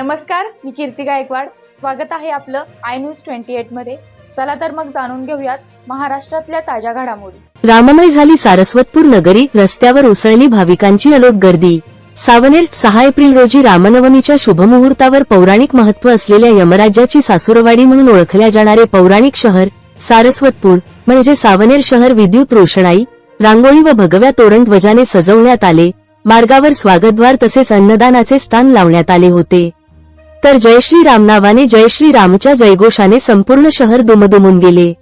नमस्कार मी कीर्ती गायकवाड. स्वागत आहे आपलं आय न्यूज ट्वेंटी एटमध्ये. चला तर मग जाणून घेऊयात महाराष्ट्रातल्या ताज्या घडामोडी. राममय झाली सारस्वतपूर नगरी रस्त्यावर उसळली भाविकांची अलोट गर्दी. सावनेर सहा एप्रिल रोजी रामनवमीच्या शुभमुहूर्तावर पौराणिक महत्त्व असलेल्या यमराज्याची सासुरवाडी म्हणून ओळखल्या जाणारे पौराणिक शहर सारस्वतपूर म्हणजे सावनेर शहर विद्युत रोषणाई रांगोळी व भगव्या तोरण ध्वजाने सजवण्यात आले. मार्गावर स्वागतद्वार तसेच अन्नदानाचे स्थान लावण्यात आले होते. तर जय श्री राम नावाने जय श्री रामच्या जयघोषाने संपूर्ण शहर दुमदुमून गेले.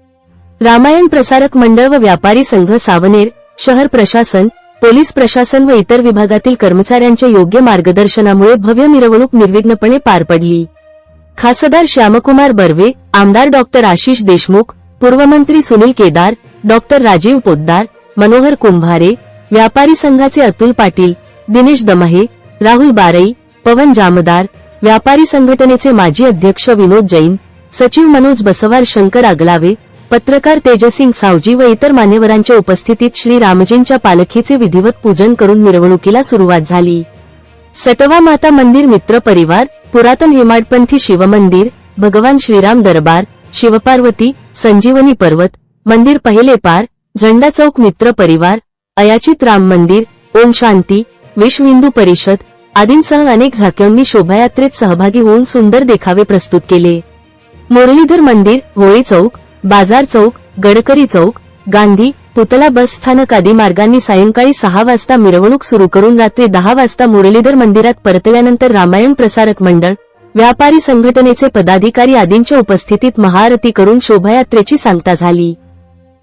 रामायण प्रसारक मंडळ व व्यापारी संघ सावनेर शहर प्रशासन पोलीस प्रशासन व इतर विभागातील कर्मचाऱ्यांच्या योग्य मार्गदर्शनामुळे भव्य मिरवणूक निर्विघ्नपणे पार पडली. खासदार श्यामकुमार बर्वे आमदार डॉक्टर आशिष देशमुख पूर्वमंत्री सुनील केदार डॉक्टर राजीव पोद्दार मनोहर कुंभारे व्यापारी संघाचे अतुल पाटील दिनेश दमाहे राहुल बारई पवन जामदार व्यापारी संघटनेचे माजी अध्यक्ष विनोद जैन सचिव मनोज बसवार शंकर आगलावे पत्रकार तेजसिंग सावजी व इतर मान्यवरांच्या उपस्थितीत श्री रामजींच्या पालखीचे विधिवत पूजन करून मिरवणुकीला सुरुवात झाली. सटवा माता मंदिर मित्र परिवार पुरातन हेमाडपंथी शिवमंदिर भगवान श्रीराम दरबार शिवपार्वती संजीवनी पर्वत मंदिर पहिले पार झंडा चौक मित्र परिवार अयाचित राम मंदिर ओम शांती विश्व हिंदू परिषद आदींसह अनेक झाक्यांनी शोभायात्रेत सहभागी होऊन सुंदर देखावे प्रस्तुत केले. मुरलीधर मंदिर होळी चौक बाजार चौक गडकरी चौक गांधी पुतला बस स्थानक आदी मार्गांनी सायंकाळी सहा वाजता मिरवणूक सुरू करून रात्री दहा वाजता मुरलीधर मंदिरात परतल्यानंतर रामायण प्रसारक मंडळ व्यापारी संघटनेचे पदाधिकारी आदींच्या उपस्थितीत महाआरती करून शोभायात्रेची सांगता झाली.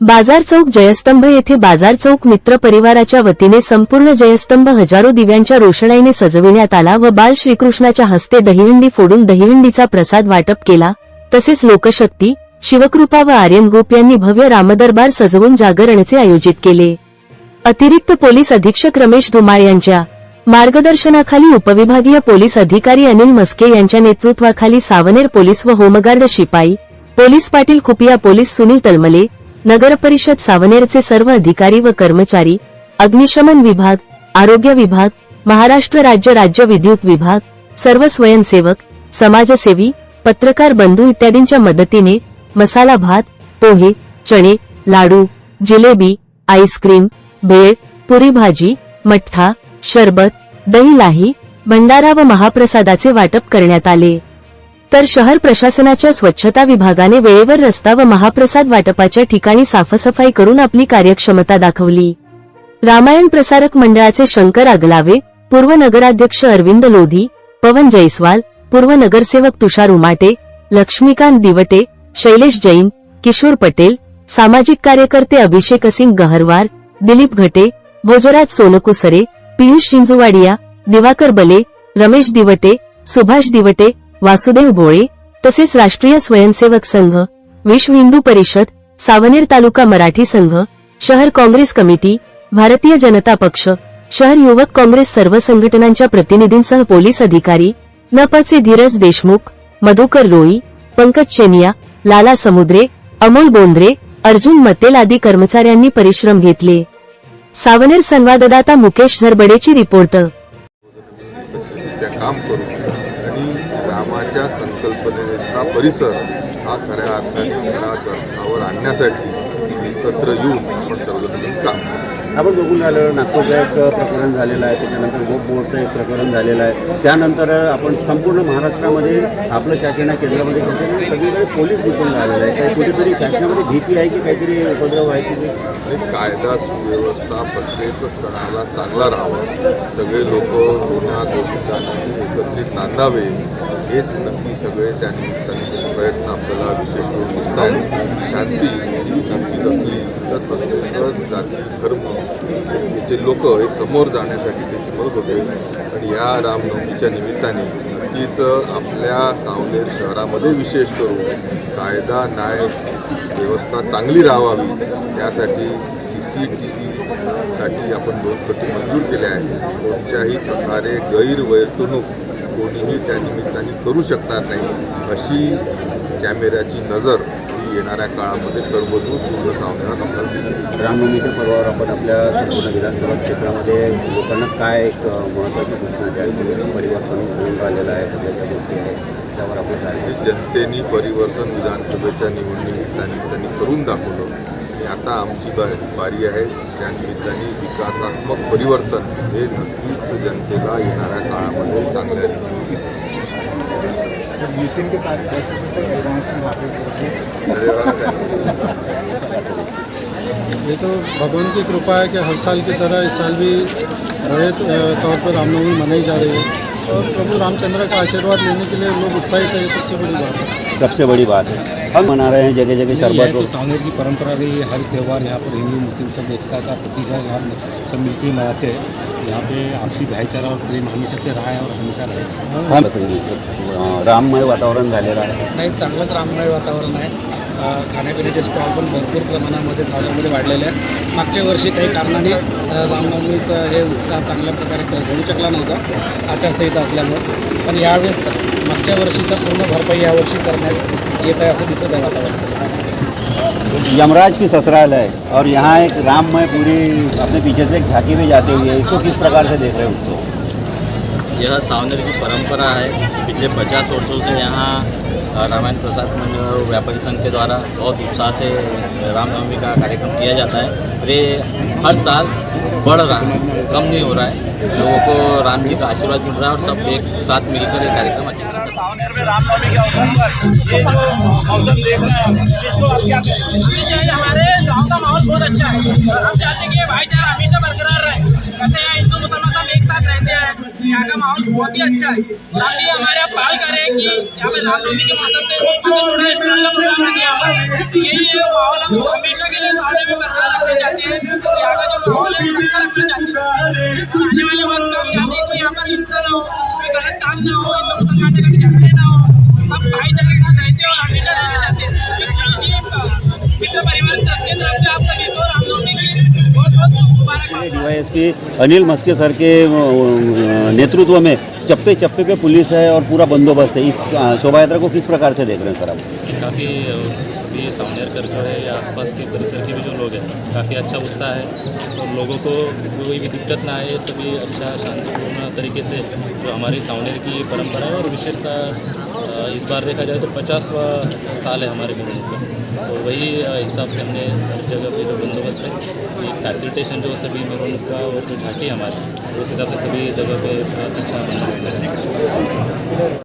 बाजार चौक जयस्तंभ येथे बाजार चौक मित्र परिवाराच्या वतीने संपूर्ण जयस्तंभ हजारो दिव्यांच्या रोषणाईने सजविण्यात आला व बाल श्रीकृष्णाच्या हस्ते दहिहंडी फोडून दहिहंडीचा प्रसाद वाटप केला. तसेच लोकशक्ती शिवकृपा व आर्यन गोप यांनी भव्य रामदरबार सजवून जागरणचे आयोजित केले. अतिरिक्त पोलीस अधीक्षक रमेश धुमाळ यांच्या मार्गदर्शनाखाली उपविभागीय पोलीस अधिकारी अनिल मस्के यांच्या नेतृत्वाखाली सावनेर पोलीस व होमगार्ड शिपाई पोलीस पाटील खुपिया पोलीस सुनील तलमले नगरपरिषद सावनेरचे सर्व अधिकारी व कर्मचारी अग्निशमन विभाग आरोग्य विभाग महाराष्ट्र राज्य राज्य विद्युत विभाग सर्व स्वयंसेवक समाजसेवी पत्रकार बंधू इत्यादींच्या मदतीने मसाला भात पोहे चणे लाडू जिलेबी आईस्क्रीम भेळ पुरी भाजी मठ्ठा शरबत दही लाही भंडारा व महाप्रसादाचे वाटप करण्यात आले. तर शहर प्रशासनाच्या स्वच्छता विभागाने वेळेवर रस्ता व महाप्रसाद वाटपाच्या ठिकाणी साफसफाई करून आपली कार्यक्षमता दाखवली. रामायण प्रसारक मंडळाचे शंकर आगलावे पूर्व नगराध्यक्ष अरविंद लोधी पवन जयस्वाल पूर्व नगरसेवक तुषार उमाटे लक्ष्मीकांत दिवटे शैलेश जैन किशोर पटेल सामाजिक कार्यकर्ते अभिषेक सिंग गहरवार दिलीप घटे भोजराज सोनकुसरे पियुष शिंजुवाडिया दिवाकर बले रमेश दिवटे सुभाष दिवटे वासुदेव भोळे तसेच राष्ट्रीय स्वयंसेवक संघ विश्व हिंदू परिषद सावनेर तालुका मराठी संघ शहर काँग्रेस कमिटी भारतीय जनता पक्ष शहर युवक काँग्रेस सर्व संघटनांच्या प्रतिनिधींसह पोलीस अधिकारी नपाचे धीरज देशमुख मधुकर लोई पंकज चेनिया लाला समुद्रे अमोल बोंद्रे अर्जुन मतेल आदी कर्मचाऱ्यांनी परिश्रम घेतले. सावनेर संवाददाता मुकेश झरबडेची रिपोर्ट. काम करू परिसर हा खऱ्या अर्थाने खऱ्या अर्थावर आणण्यासाठी एकत्र येऊन आपण सर्वजण काम. आपण बघून झालं नागपूरचं एक प्रकरण झालेलं आहे त्याच्यानंतर गोप बोर्डचं एक प्रकरण झालेलं आहे. त्यानंतर आपण संपूर्ण महाराष्ट्रामध्ये आपलं शासन आहे केंद्रामध्ये शासन सगळीकडे पोलीस निघून राहिलेलं आहे. काही कुठेतरी शासनामध्ये भीती आहे की काहीतरी उपद्रव आहे की कायदा सुव्यवस्था प्रत्येक सणाला चांगला राहावा. सगळे लोक गुन्हा गोविंदाने एकत्रित नांदावे. हेच नक्की सगळे त्या निमित्ताने प्रयत्न आपल्याला विशेष करून दिसत आहेत शांती ही नक्कीच असली तर प्रत्येक जाती धर्म याचे लोक हे समोर जाण्यासाठी त्याची मदत होते. आणि या रामनवमीच्या निमित्ताने नक्कीच आपल्या सावनेर शहरामध्ये विशेष करून कायदा न्याय व्यवस्था चांगली राहावी. त्यासाठी सी सी टी व्हीसाठी आपण दोन प्रती मंजूर केल्या आहेत. कोणत्याही प्रकारे गैरवर्तणूक कोणीही त्या निमित्ताने करू शकणार नाही. अशी कॅमेऱ्याची नजर येणाऱ्या काळामध्ये सर्वदूर पूर्ण सावनेरात आपल्याला दिसेल. रामनवमीच्या पर्वावर आपण आपल्या संपूर्ण विधानसभा क्षेत्रामध्ये लोकांना काय एक महत्त्वाची सूचना द्याल की परिवर्तन होऊन राहिलेलं आहे सगळ्या गोष्टी आहेत त्यावर आपलं काय? जनतेने परिवर्तन विधानसभेच्या निवडणुकीच्या त्यांनी करून दाखवलं. आणि आता आमची बा बारी आहे. त्या निमित्ताने विकासात्मक परिवर्तन हे नक्कीच जनतेला येणाऱ्या काळामध्ये चांगल्या ये तो भगवान की कृपा है कि हर साल की तरह इस साल भी बड़े तौर पर रामनवमी मनाई जा रही है। और प्रभु रामचंद्र का आशीर्वाद लेने के लिए लोग उत्साहित है ये सबसे बड़ी बात है। सबसे बड़ी बात है। हम मना रहे हैं जगह जगह शर्मा शरबत तो सावनेर की परंपरा रही है हर त्यौहार यहाँ पर हिंदू मुस्लिम सब एकता का प्रतीक है यहाँ सब मिलती ही मनाते हैं। यहाँ पे आपसी भाईचारा और प्रेम हमेशा से रहा है और हमेशा हा अ, राममय वातावरण झालेलं आहे। नाही चांगलंच राममय वातावरण आहे. खाण्यापिण्याचे स्टॉल पण भरपूर प्रमाणामध्ये सावनेरमध्ये वाढलेले आहेत. मागच्या वर्षी काही कारणाने रामनवमीचं हे उत्साह चांगल्या प्रकारे होऊ शकला नव्हता आचारसंहिता असल्यामुळे. पण यावेळेस मागच्या वर्षीचा पूर्ण भरपाई यावर्षी करण्यात येत आहे असं दिसत आहे वातावरण. यमराज की ससुराल है और यहाँ एक राम राममय पूरी अपने पीछे से एक झांकी में जाते हुए इसको किस प्रकार से देख रहे हैं उसको यह सावनेर की परंपरा है पिछले पचास वर्षों से यहाँ रामायण प्रसाद मंदिर व्यापारी संघ के द्वारा बहुत उत्साह से रामनवमी का कार्यक्रम किया जाता है और ये हर साल बढ़ रहा है, कम नहीं हो रहा है लोगों को राम जी का आशीर्वाद मिल रहा है और सब एक साथ मिलकर ये कार्यक्रम अच्छे। सावनेर में रामनवमी के अवसर पर ये जो मौसम देख रहे हैं, इसको आप क्या कहेंगे हमारे गाँव का माहौल बहुत अच्छा है। हम चाहते हैं कि भाईचारा हमेशा बरकरार रहे। कहते हैं, हिंदू मुसलमान सब एक साथ रहते हैं। यहाँ का माहौल बहुत ही अच्छा है। राम जी हमारे यहाँ पहल करें कि यहाँ पे रामनवमी के मौसम पे यहाँ तो है माहौल हम हमेशा के लिए सावनेर में बरकरार रखना चाहते हैं। यहाँ का जो माहौल है अच्छा रखना चाहते हैं। आने वाले वक्त हम चाहते हैं कि यहाँ पर हिंसा ना हो, कोई गलत काम ना हो, हिंदू मुसलमान डीवाईएसपी अनिल मस्के सर के नेतृत्व में चप्पे चप्पे पे पुलिस है और पूरा बंदोबस्त है। इस शोभा यात्रा को किस प्रकार से देख रहे हैं सर आप? काफ़ी सभी सावनेरकर जो है या आसपास के परिसर के भी जो लोग हैं, काफ़ी अच्छा उत्साह है। और लोगों को कोई भी दिक्कत ना आए, सभी अच्छा शांतिपूर्ण तरीके से जो हमारी सावनेर की परंपरा है और विशेषतः इस बार देखा जाए तो पचासवा साल है हमारे बिल्डिंग का। तो वही हिसाब से हमने हर जगह पे जो बंदोबस्त है ये फैसिलिटेशन जो सभी मेरों का वो जो झाँकी हमारी। उस हिसाब से सभी जगह पे अच्छा बंदोबस्त है।